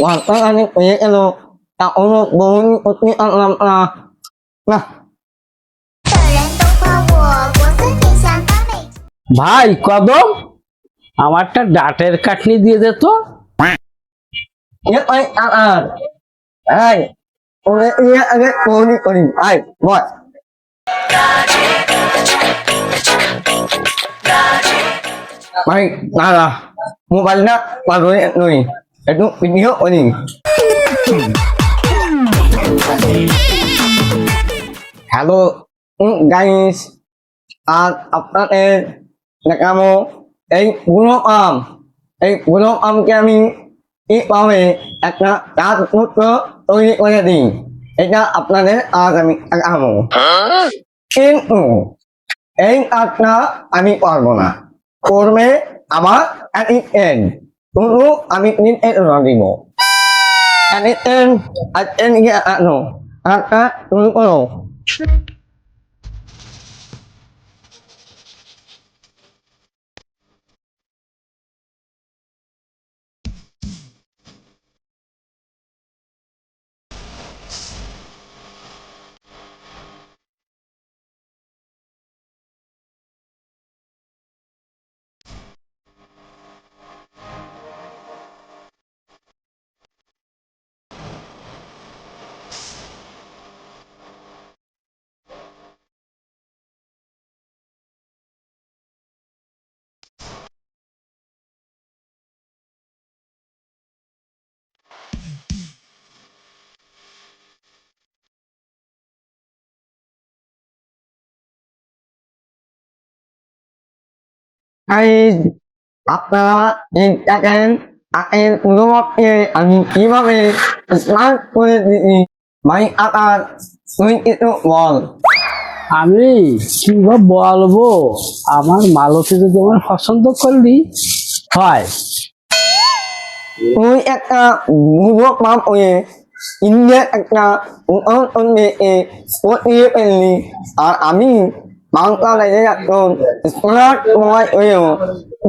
hoàn tất anh ấy elo tạo ra bốn một cái ăn làm là nè ভাই কদম আমারটা ডাটের কাটনি দিয়ে দে তো করি আয় বল ভাই দাদা মোবাইল না পারো নই Ito, video ini. Hello guys আর আপনাদের দেখাবো এই বুড়ো আম এই বুড়ো আমকে আমি এইভাবে একটা গাছ তৈরি করে দিই এটা আপনাদের আজ আমি দেখাবো কিন্তু এই কাজটা আমি পারব না করবে আমার অ্যাডিটেন শুধু আমি নিন এটা দিব অ্যাডিটেন আর এন গিয়ে আনো কাজটা শুরু করো Guys, আপনারা এই দেখেন আকের পুরোমাপকে আমি কীভাবে স্মার্ট করে দিই? ভাই আকার একটু বল। আমি কি বা বলব? আমার মালতী যদি আমার পছন্দ করলি হয়। তুই একটা মাপ হয়ে ইন্ডিয়ার একটা ফেললি। আর আমি স্মার্ট মোবাইল হয়েও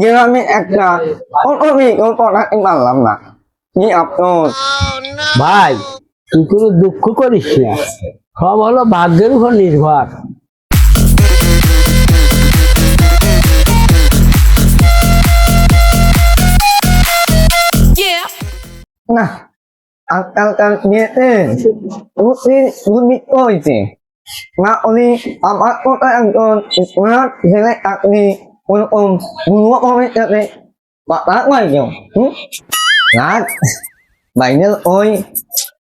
গ্রামে একটা না ভাই, তুই কোনো দুঃখ করিস না। সব হলো ভাগ্যের উপর নির্ভর। না, আজকালকার প্রতি দুর্নীতি হয়েছে। না উনি আমার একজন ছেলে আপনি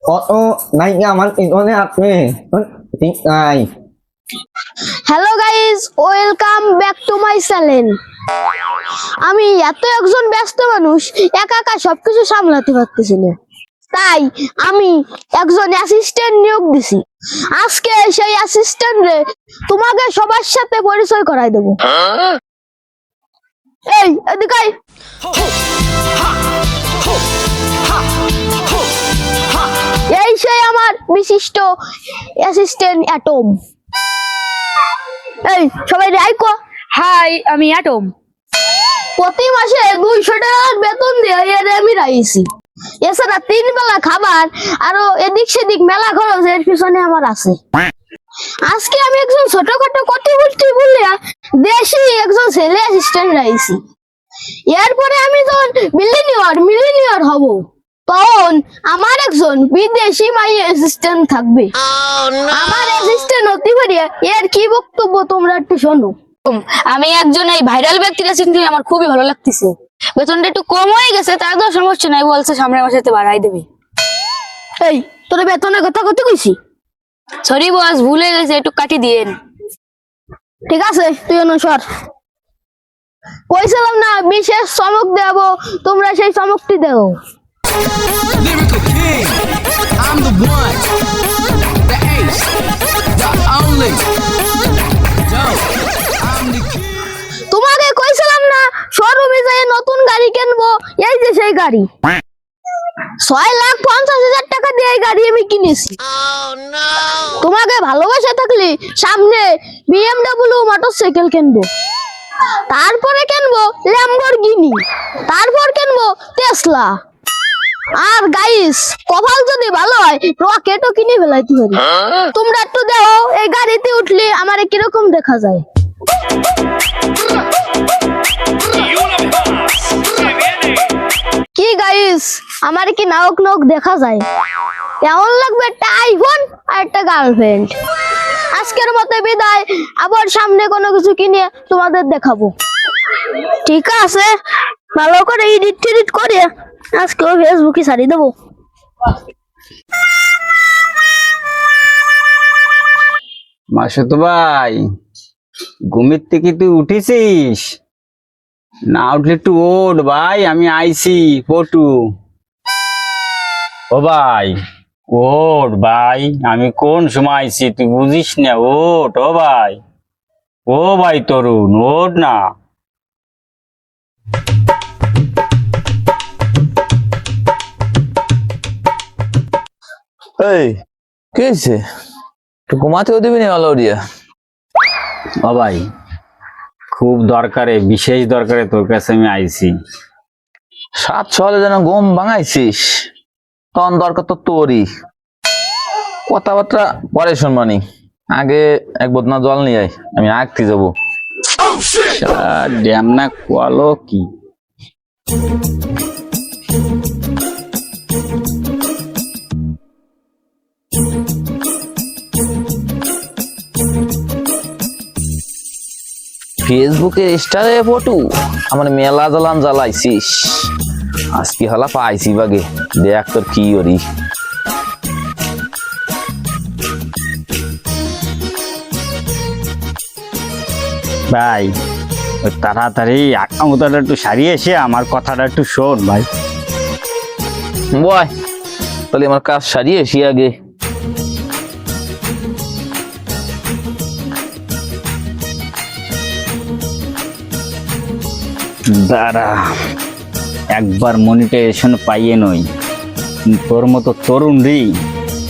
কত নাইকে আমার পিছনে hello guys welcome back to my channel আমি এত একজন ব্যস্ত মানুষ, একা একা সবকিছু সামলাতে পারতেছি না। তাই আমি একজন অ্যাসিস্ট্যান্ট নিয়োগ দিছি। আজকে সেই অ্যাসিস্ট্যান্ট রে তোমাকে সবার সাথে পরিচয় করাই দেবো। এই এদিকে এই সেই আমার বিশিষ্ট অ্যাসিস্ট্যান্ট অ্যাটম এই সবাই রাইকো হাই আমি অ্যাটম প্রতি মাসে দুইশো টাকার বেতন দিয়ে আমি রাইছি। এছাড়া তিন বেলা খাবার আরও এদিক সেদিক মেলা খরচ এর পিছনে আমার আছে। আজকে আমি একজন ছোটখাটো কটি বুটি বললে দেশি একজন ছেলে অ্যাসিস্ট্যান্ট রাইছি এরপরে আমি যখন মিলিনিয়র মিলিনিয়র হব, তখন আমার একজন বিদেশি মাই অ্যাসিস্ট্যান্ট থাকবে। আমার অ্যাসিস্ট্যান্ট হতে পারে, এর কি বক্তব্য তোমরা একটু শোনো। আমি একজন এই ভাইরাল ব্যক্তির আছি আমার খুবই ভালো লাগতেছে। বেতনটা একটু কম হয়ে গেছে তার তো সমস্যা নাই বলছে সামনের মাসেতে বাড়াই দেবে। এই তোর বেতনের কথা কত কইছি? সরি বস ভুলে গেছে একটু কাটি দিয়েন। ঠিক আছে তুই অনুসর কইছিলাম না বিশেষ চমক দেব তোমরা সেই চমকটি দেও। Lyrical. I'm the নতুন গাড়ি কিনবো। এই যে সেই গাড়ি। ছয় লাখ পঞ্চাশ হাজার টাকা দিয়ে এই গাড়ি আমি কিনেছি। তোমাকে ভালোবাসা থাকলে সামনে বিএমডাব্লিউ মোটর সাইকেল কিনবো। তারপরে কিনবো ল্যাম্বরগিনি তারপর কিনবো টেসলা আর গাইস কপাল যদি ভালো হয় রকেটও কিনে ফেলাইতে পারি। তোমরা একটু দেখো, এই গাড়িতে উঠলে আমার কীরকম দেখা যায়। কি গাইস আমার কি নাওক নাওক দেখা যায়? কেমন লাগবে একটা আইফোন আর একটা গার্লফ্রেন্ড আজকের মতো বিদায়, আবার সামনে কোনো কিছু কিনে তোমাদের দেখাবো। ঠিক আছে, ভালো করে এডিট টিডিট করে আজকেও ফেসবুকে ছাড়িয়ে দেবো। মাসুদ ভাই, ঘুমের থেকে তুই উঠেছিস? না উঠলে একটু ওঠ ভাই আমি আইছি পটু। ও ভাই ওঠ ভাই আমি কোন সময় আইছি তুই বুঝিস না ওঠ ও ভাই। ও ভাই তরুণ ওঠ না। এই কি হয়েছে একটু ঘুমাতেও দিবি না আলো দিয়া ও ভাই খুব দরকারে বিশেষ দরকারে তোর কাছে আমি আইছি। সাত সকালে যেন ঘুম ভাঙাইছিস তখন দরকার তো তোরই। কথাবার্তা পরে শুনবানি আগে এক বোতনা জল নিয়ে আয় আমি আঁকতে যাব। ড্যাম না কোয়ালো কি? ফেসবুকে স্টারে ফটো আমার মেলা জ্বালান জ্বালাইছিস। আজকে হলা পাইছি বাগে। দেখ তোর কি করি। ভাই ওই তাড়াতাড়ি আকামতাটা একটু সারিয়ে এসে আমার কথাটা একটু শোন ভাই। বয় তাহলে আমার কাজ সারিয়ে এসি আগে। দাঁড়া, একবার মনিটাইজেশন পাইয়ে নই। তোর মতো তরুণ রি,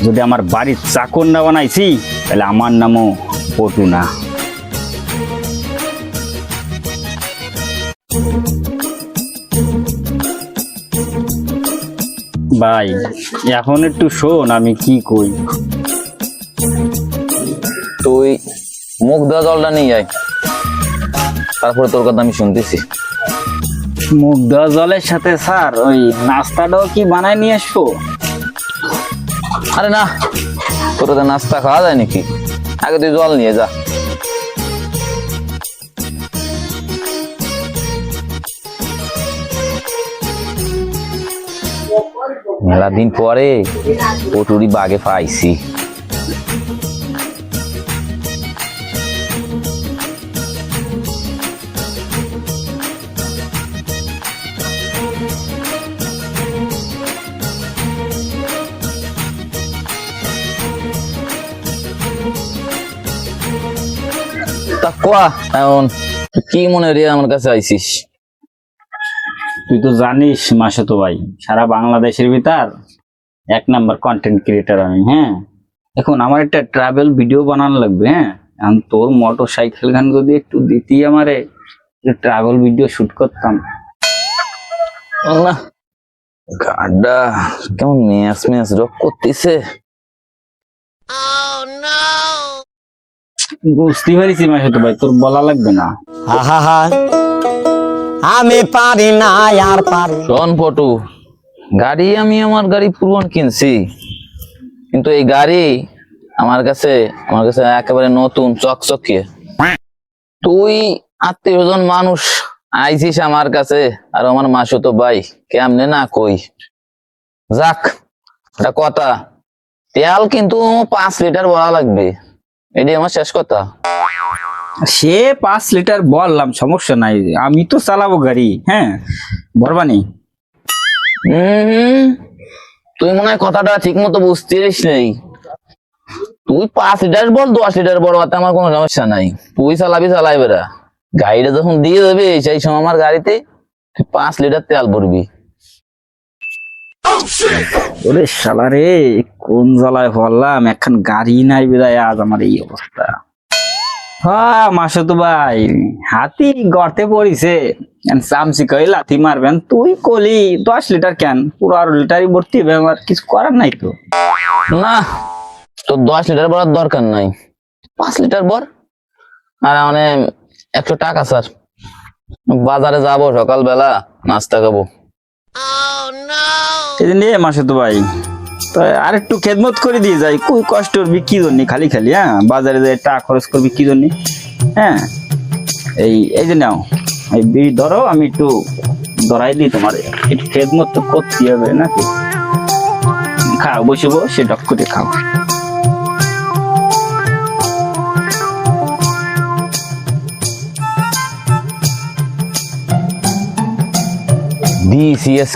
যদি আমার বাড়ির চাকর না বানাইছি, তাহলে আমার নামও পটু না ভাই, এখন একটু শোন, আমি কি কই? তুই মুখ দেওয়া জলটা নিয়ে আয়। তারপরে তোর কথা আমি শুনতেছি। মুখ দেওয়া জলের সাথে, স্যার, ওই নাস্তাটাও কি বানায় নিয়ে আসব? আরে না তোর তো নাস্তা খাওয়া যায় নাকি? আগে তুই জল নিয়ে যা। মেলা দিন পরে পটুরি বাগে পাইছি। তা কোয়া? এখন কি মনে রে আমার কাছে আইছিস? তুই তো জানিস মাসে তো ভাই সারা বাংলাদেশের ভিতর এক নাম্বার কন্টেন্ট ক্রিয়েটার আমি হ্যাঁ? এখন আমার একটা ট্রাভেল ভিডিও বানানো লাগবে হ্যাঁ? এখন তোর মোটর সাইকেল গান যদি একটু দিতি আমারে ট্রাভেল ভিডিও শুট করতাম। না গাড্ডা কেমন ম্যাচ ম্যাচ রক করতেছে বুঝতে পারিস মাসে তো ভাই তোর বলা লাগবে না। আমি পারি না আর পারি শোন পটু গাড়ি আমি আমার গাড়ি পুরন কিনছি কিন্তু এই গাড়ি আমার কাছে আমার কাছে একেবারে নতুন চকচকে। তুই আত্মীয় স্বজন মানুষ আইছিস আমার কাছে আর আমার মাসু তো ভাই কেমনে না কই? যাক একটা কথা তেল কিন্তু পাঁচ লিটার বলা লাগবে। এটাই আমার শেষ কথা। সে পাঁচ লিটার বললাম সমস্যা নাই। আমি তো চালাবো গাড়ি হ্যাঁ? বরবানি। তুই মনে হয় কথাটা ঠিক মতো বুঝতেছিস নেই। তুই পাঁচ লিটার বল দশ লিটার বল ওতে আমার কোনো সমস্যা নাই। তুই চালাবি চালাই বেড়া। গাড়িটা যখন দিয়ে দেবে সেই সময় আমার গাড়িতে তুই পাঁচ লিটার তেল ভরবি। ওরে শালা রে কোন জ্বালায় পড়লাম এখন গাড়ি নাই বিদায় আজ আমার এই অবস্থা। হ্যাঁ মাসুদ ভাই হাতি গর্তে পড়িছে। চামচি কই লাথি মারবেন তুই কলি দশ লিটার কেন? পুরো আরও লিটারই ভর্তি হবে আমার কিছু করার নাই তো। না তো দশ লিটার ভরার দরকার নাই। পাঁচ লিটার ভর? আর মানে একশো টাকা স্যার। বাজারে যাব সকালবেলা নাস্তা খাব। এই নিয়ে মাসুদ ভাই। তো আর একটু খেদমত করে দিয়ে যাই। খুব কষ্ট করবি, কি জন্য? খালি খালি হ্যাঁ? বাজারে যাই টাকা খরচ করবি, কি জন্য? হ্যাঁ? এই এই যে নাও। এই বিড়ি ধরো, আমি একটু ধরাই দিই তোমার। একটু খেদমত তো করতে হবে নাকি? খাও, বসে বসে ডক করে খাও। দি সিএস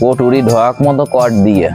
কে ওটুরি ঢক মতো কট দিয়ে